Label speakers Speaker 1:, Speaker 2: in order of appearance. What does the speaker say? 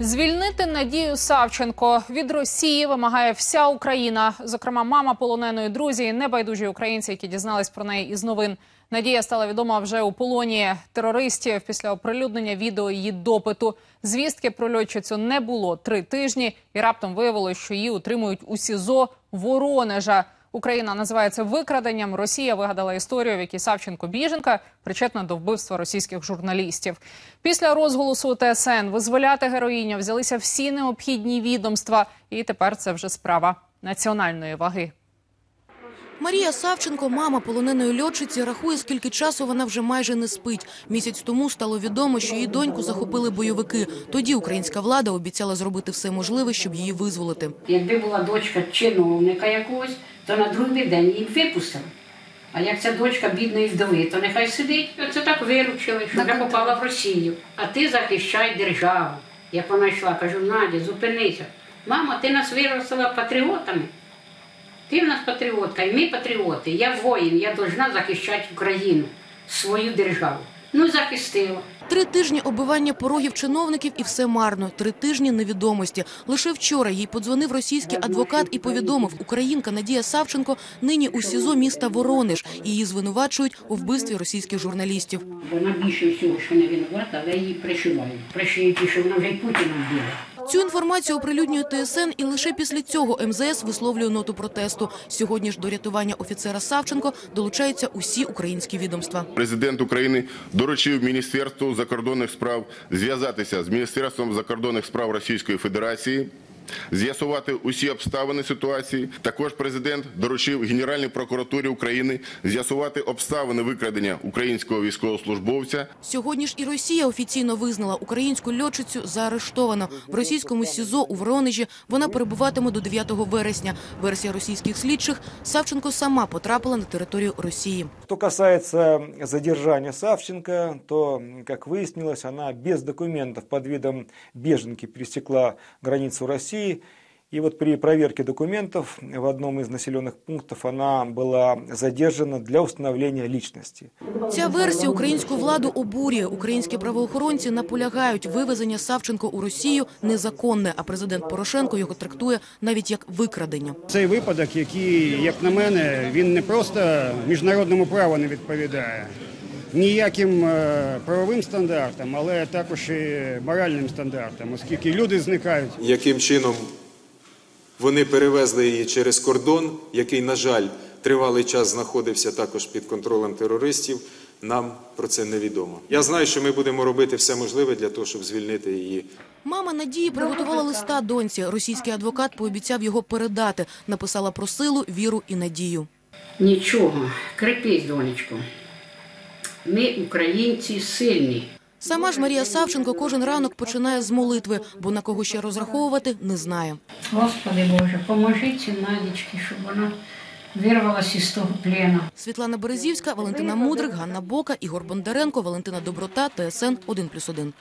Speaker 1: Звільнити Надію Савченко від Росії вимагає вся Україна. Зокрема, мама полоненої друзі, і небайдужі українці, які дізнались про неї із новин. Надія стала відома вже у полоні терористів після оприлюднення відео її допиту. Звістки про льотчицю не було три тижні, і раптом виявилось, що її утримують у СІЗО Воронежа. Україна називає це викраденням. Росія вигадала історію, в якій Савченко біженка причетна до вбивства російських журналістів. Після розголосу ТСН визволяти героїня взялися всі необхідні відомства, і тепер це вже справа національної ваги.
Speaker 2: Марія Савченко, мама полоненої льотчиці, рахує, скільки часу вона вже майже не спить. Місяць тому стало відомо, що її доньку захопили бойовики. Тоді українська влада обіцяла зробити все можливе, щоб її визволити.
Speaker 3: Якби була дочка чиновника якогось, то на другий день її випустили. А як ця дочка бідної вдови, то нехай сидить. Оце так виручили, що я попала в Росію. А ти захищай державу. Як вона йшла, кажу, Надя, зупинися. Мама, ти нас виростила патріотами. Ти в нас патріотка, і ми патріоти. Я воїн, я повинна захищати Україну, свою державу. Ну, захистила.
Speaker 2: Три тижні оббивання порогів чиновників і все марно. Три тижні невідомості. Лише вчора їй подзвонив російський адвокат і повідомив, українка Надія Савченко нині у СІЗО міста Воронеж. Її звинувачують у вбивстві російських журналістів.
Speaker 3: Вона більше всього, що не винувата, але її пришивають. Пришиють, що вона вже й Путіна вбила.
Speaker 2: Цю інформацію оприлюднює ТСН, і лише після цього МЗС висловлює ноту протесту. Сьогодні ж до рятування офіцера Савченко долучаються усі українські відомства.
Speaker 4: Президент України доручив Міністерству закордонних справ зв'язатися з Міністерством закордонних справ Російської Федерації, з'ясувати усі обставини ситуації. Також президент доручив Генеральній прокуратурі України з'ясувати обставини викрадення українського військовослужбовця.
Speaker 2: Сьогодні ж і Росія офіційно визнала українську льотчицю заарештовано. В російському СІЗО у Воронежі вона перебуватиме до 9 вересня. Версія російських слідчих Савченко сама потрапила на територію Росії.
Speaker 5: Что касается задержания Савченко, то, как выяснилось, она без документов под видом беженки пересекла границу России. И вот при проверке документов в одном из населенных пунктов она была задержана для установления личности.
Speaker 2: Ця версія українську владу обурює. Українські правоохоронці наполягають, вивезення Савченко у Росію незаконне, а президент Порошенко його трактує навіть як викрадення.
Speaker 6: Цей випадок, який, як на мене, він не просто міжнародному праву не відповідає, ніяким е, правовим стандартам, але також і моральним стандартам, оскільки люди зникають.
Speaker 7: яким чином вони перевезли її через кордон, який, на жаль, тривалий час знаходився також під контролем терористів. Нам про це невідомо. Я знаю, що ми будемо робити все можливе для того, щоб звільнити її.
Speaker 2: Мама Надії приготувала листа доньці. Російський адвокат пообіцяв його передати. Написала про силу, віру і надію.
Speaker 3: Нічого, крепись, донечко. Ми, українці, сильні.
Speaker 2: Сама ж Марія Савченко кожен ранок починає з молитви, бо на кого ще розраховувати не знає.
Speaker 3: Господи Боже, поможи цій Надічці, щоб вона вирвалася із того плена.
Speaker 2: Світлана Березівська, Валентина Мудрик, Ганна Бока, Ігор Бондаренко, Валентина Доброта, ТСН 1+,1.